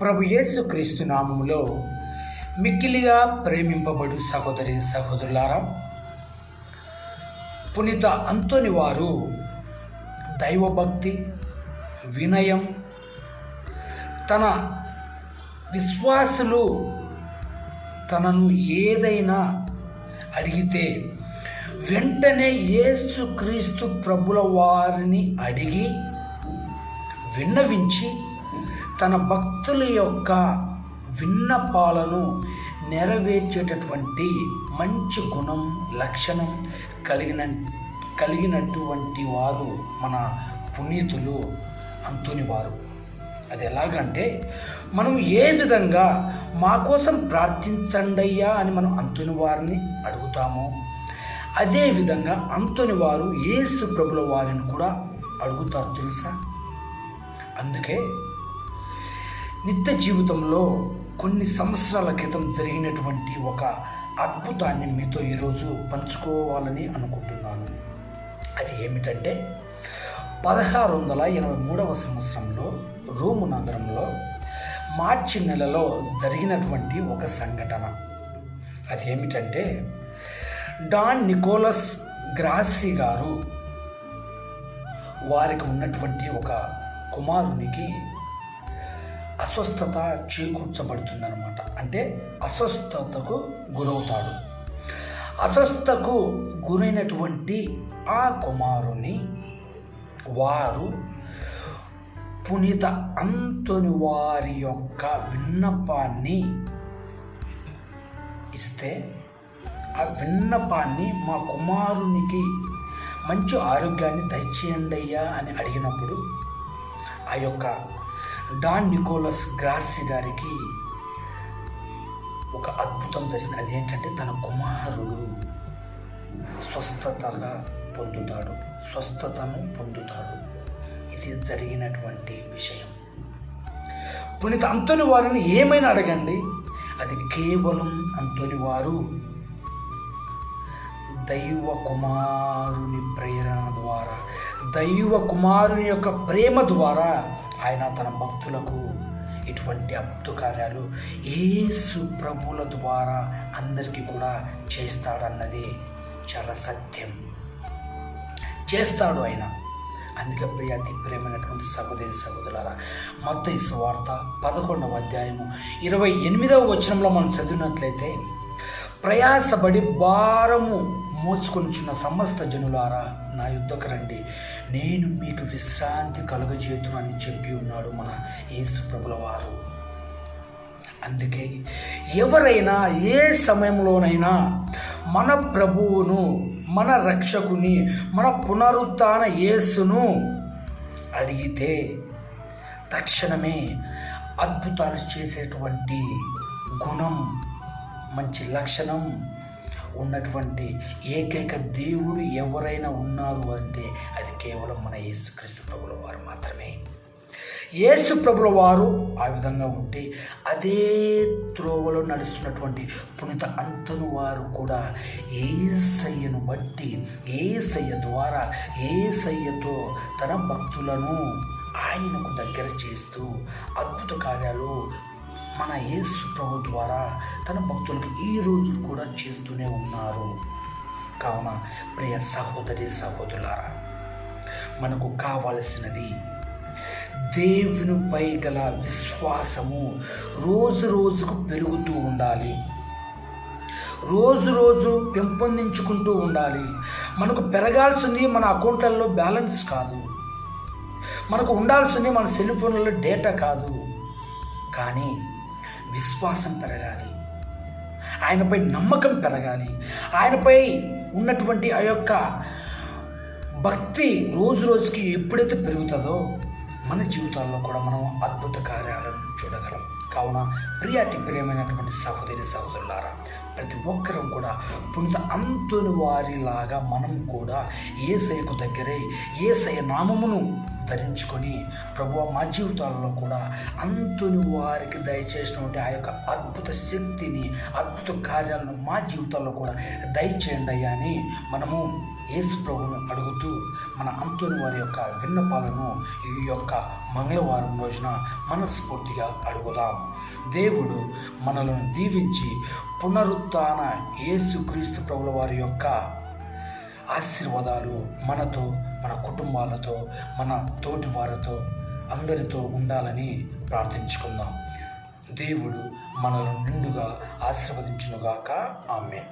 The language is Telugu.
ప్రభు యేసు క్రీస్తు నామములో మిక్కిలిగా ప్రేమింపబడు సహోదరి సహోదరులారా పునీత అంతోని వారు దైవభక్తి వినయం తన విశ్వాసులు తనను ఏదైనా అడిగితే వెంటనే యేసు క్రీస్తు ప్రభుల వారిని అడిగి విన్నవించి తన భక్తుల యొక్క విన్నపాలను నెరవేర్చేటటువంటి మంచి గుణం లక్షణం కలిగిన కలిగినటువంటి వారు మన పునీతులు అంతుని వారు. అది ఎలాగంటే మనం ఏ విధంగా మా కోసం ప్రార్థించండయ్యా అని మనం అంతుని వారిని అడుగుతామో అదే విధంగా అంతుని వారు ఏసు ప్రభుల వారిని కూడా అడుగుతారు తెలుసా? అందుకే నిత్య జీవితంలో కొన్ని సంవత్సరాల క్రితం జరిగినటువంటి ఒక అద్భుతాన్ని మీతో ఈరోజు పంచుకోవాలని అనుకుంటున్నాను. అది ఏమిటంటే పదహారు వందల ఎనభై మూడవ సంవత్సరంలో రోము నగరంలో మార్చి నెలలో జరిగినటువంటి ఒక సంఘటన. అది ఏమిటంటే డాన్ నికోలస్ గ్రాసి గారు వారికి ఉన్నటువంటి ఒక కుమారునికి అస్వస్థత చేకూర్చబడుతుందన్నమాట. అంటే అస్వస్థతకు గురవుతాడు. అస్వస్థకు గురైనటువంటి ఆ కుమారుని వారు పునీత అంతుని వారి యొక్క విన్నపాన్ని ఇస్తే ఆ విన్నపాన్ని మా కుమారునికి మంచి ఆరోగ్యాన్ని దయచేయండి అయ్యా అని అడిగినప్పుడు ఆ యొక్క డాన్ నికోలస్ గ్రాసి గారికి ఒక అద్భుతం జరిగింది. అదేంటంటే తన కుమారుడు స్వస్థతగా పొందుతాడు. స్వస్థతను పొందుతాడు. ఇది జరిగినటువంటి విషయం. పునీత అంతోని వారిని ఏమైనా అడగండి? అది కేవలం అంతోని వారు దైవ కుమారుని ప్రేరణ ద్వారా దైవ కుమారుని యొక్క ప్రేమ ద్వారా ఆయన తన భక్తులకు ఇటువంటి అద్భుత కార్యాలు ఏసు ప్రభుల ద్వారా అందరికీ కూడా చేస్తాడన్నది చాలా సత్యం. చేస్తాడు ఆయన. అందుకే ప్రియ అతి ప్రేమైనటువంటి సహోదరి సహోదరులారా మత్తయి వార్త పదకొండవ అధ్యాయము ఇరవై ఎనిమిదవ వచనంలో మనం చదివినట్లయితే ప్రయాసపడి భారము మోచుకొనిచున్న సమస్త జనులారా నా యుద్ధకు రండి. నేను మీకు విశ్రాంతి కలుగజేతును అని చెప్పి ఉన్నాడు మన యేసు ప్రభుల వారు అందుకే ఎవరైనా ఏ సమయంలోనైనా మన ప్రభువును మన రక్షకుని మన పునరుత్న యేసును అడిగితే తక్షణమే అద్భుతాలు చేసేటువంటి గుణం మంచి లక్షణం ఉన్నటువంటి ఏకైక దేవుడు ఎవరైనా ఉన్నారు అంటే అది కేవలం మన యేసుక్రీస్తు ప్రభుల వారు మాత్రమే. యేసు ప్రభుల వారు ఆ విధంగా ఉంటే అదే త్రోవలో నడుస్తున్నటువంటి పునిత అంతను వారు కూడా ఏసయ్యను బట్టి ఏసయ్య ద్వారా ఏసయ్యతో తన భక్తులను ఆయనకు దగ్గర చేస్తూ అద్భుత కార్యాలు మన యేసు ప్రభు ద్వారా తన భక్తులకు ఈ రోజు కూడా చేస్తూనే ఉన్నారు. కావున ప్రియ సహోదరి సహోదరులారా మనకు కావలసినది దేవునిపై గల విశ్వాసము రోజు రోజుకు పెరుగుతూ ఉండాలి. రోజు రోజు పెంపొందించుకుంటూ ఉండాలి. మనకు పెరగాల్సింది మన అకౌంట్లలో బ్యాలెన్స్ కాదు. మనకు ఉండాల్సింది మన సెల్ ఫోన్లలో డేటా కాదు. కానీ విశ్వాసం పెరగాలి. ఆయనపై నమ్మకం పెరగాలి. ఆయనపై ఉన్నటువంటి ఆ యొక్క భక్తి రోజు రోజుకి ఎప్పుడైతే పెరుగుతుందో మన జీవితాల్లో కూడా మనం అద్భుత కార్యాలను చూడగలం. కావున ప్రియాటి ప్రియమైనటువంటి సహోదరి సహోదరులారా ప్రతి ఒక్కరం కూడా పునిత అంతుని వారిలాగా మనం కూడా ఏసయ్యకు దగ్గరై ఏసయ్య నామమును ధరించుకొని ప్రభు మా జీవితాలలో కూడా అంతుని వారికి దయచేసినటువంటి ఆ యొక్క అద్భుత శక్తిని అద్భుత కార్యాలను మా జీవితాల్లో కూడా దయచేయండి అయ్యా అని మనము యేసు ప్రభువును అడుగుతూ మన అంతుని వారి యొక్క విన్నపాలను ఈ యొక్క మంగళవారం రోజున మనస్ఫూర్తిగా అడుగుదాం. దేవుడు మనలను దీవించి పునరుత్న యేసు క్రీస్తు ప్రభుల వారి యొక్క ఆశీర్వాదాలు మనతో మన కుటుంబాలతో మన తోటి వారితో అందరితో ఉండాలని ప్రార్థించుకుందాం. దేవుడు మనల్ని నిండుగా ఆశీర్వదించునుగాక. ఆమె